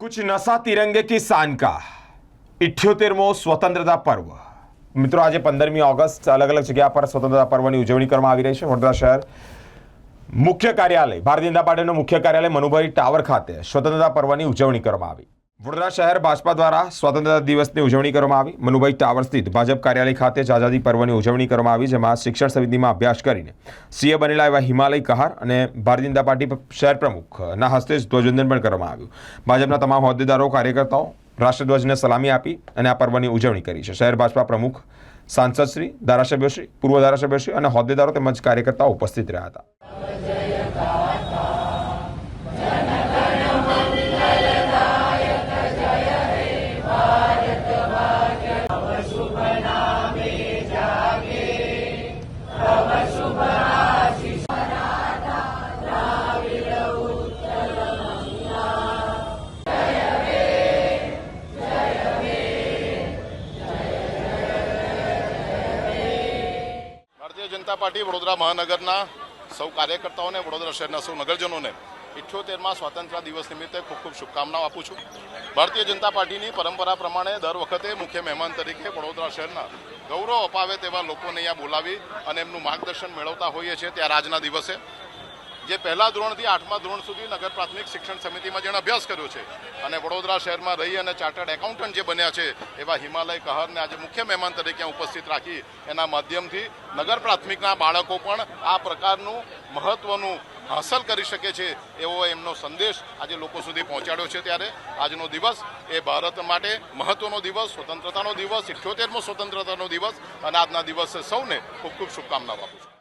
કુછ નશા તિરંગે કિસાન કા ઇઠ્યોતેરમો સ્વતંત્રતા પર્વ મિત્રો આજે પંદરમી ઓગસ્ટ અલગ અલગ જગ્યા પર સ્વતંત્રતા પર્વની ઉજવણી કરવામાં આવી રહી છે વડોદરા શહેર મુખ્ય કાર્યાલય ભારતીય જનતા પાર્ટીનું મુખ્ય કાર્યાલય મનુભાઈ ટાવર ખાતે સ્વતંત્રતા પર્વની ઉજવણી કરવામાં આવી વડોદરા શહેર ભાજપા દ્વારા સ્વતંત્રતા દિવસની ઉજવણી કરવામાં આવી. મનુભાઈ ટાવર સ્થિત ભાજપ કાર્યાલય ખાતે આઝાદી પર્વની ઉજવણી કરવામાં આવી, જેમાં શિક્ષણ સમિતિમાં અભ્યાસ કરીને સીએ બનેલા એવા હિમાલય કહાર અને ભારતીય જનતા પાર્ટી શહેર પ્રમુખના હસ્તે ધ્વજવંદન પણ કરવામાં આવ્યું. ભાજપના તમામ હોદ્દેદારો, કાર્યકર્તાઓ રાષ્ટ્રધ્વજને સલામી આપી અને આ પર્વની ઉજવણી કરી છે. શહેર ભાજપા પ્રમુખ, સાંસદશ્રી, ધારાસભ્યશ્રી, પૂર્વ ધારાસભ્યશ્રી અને હોદ્દેદારો તેમજ કાર્યકર્તાઓ ઉપસ્થિત રહ્યા હતા. ભારતીય જનતા પાર્ટી વડોદરા મહાનગરના સૌ કાર્યકર્તાઓને, વડોદરા શહેરના સૌ નગરજનોને ઇઠ્યોતેરમાં સ્વાતંત્ર્ય દિવસ નિમિત્તે ખૂબ ખૂબ શુભકામનાઓ આપું છું. ભારતીય જનતા પાર્ટીની પરંપરા પ્રમાણે દર વખતે મુખ્ય મહેમાન તરીકે વડોદરા શહેરના ગૌરવ અપાવે તેવા લોકોને અહીંયા બોલાવી અને એમનું માર્ગદર્શન મેળવતા હોઈએ છીએ ત્યારે આજના દિવસે. જે પહેલા ધોરણથી આઠમા ધોરણ સુધી નગર પ્રાથમિક શિક્ષણ સમિતિમાં જેણે અભ્યાસ કર્યો છે અને વડોદરા શહેરમાં રહી અને ચાર્ટર્ડ એકાઉન્ટન્ટ જે બન્યા છે એવા હિમાલય કહરને આજે મુખ્ય મહેમાન તરીકે ઉપસ્થિત રાખી એના માધ્યમથી નગર પ્રાથમિકના બાળકો પણ આ પ્રકારનું મહત્વનું હાંસલ કરી શકે છે એવો એમનો સંદેશ આજે લોકો સુધી પહોંચાડ્યો છે ત્યારે આજનો દિવસ એ ભારત માટે મહત્વનો દિવસ, સ્વતંત્રતાનો દિવસ, ઇઠ્યોતેરમો સ્વતંત્રતાનો દિવસ અને આજના દિવસે સૌને ખૂબ ખૂબ શુભકામનાઓ આપું છું.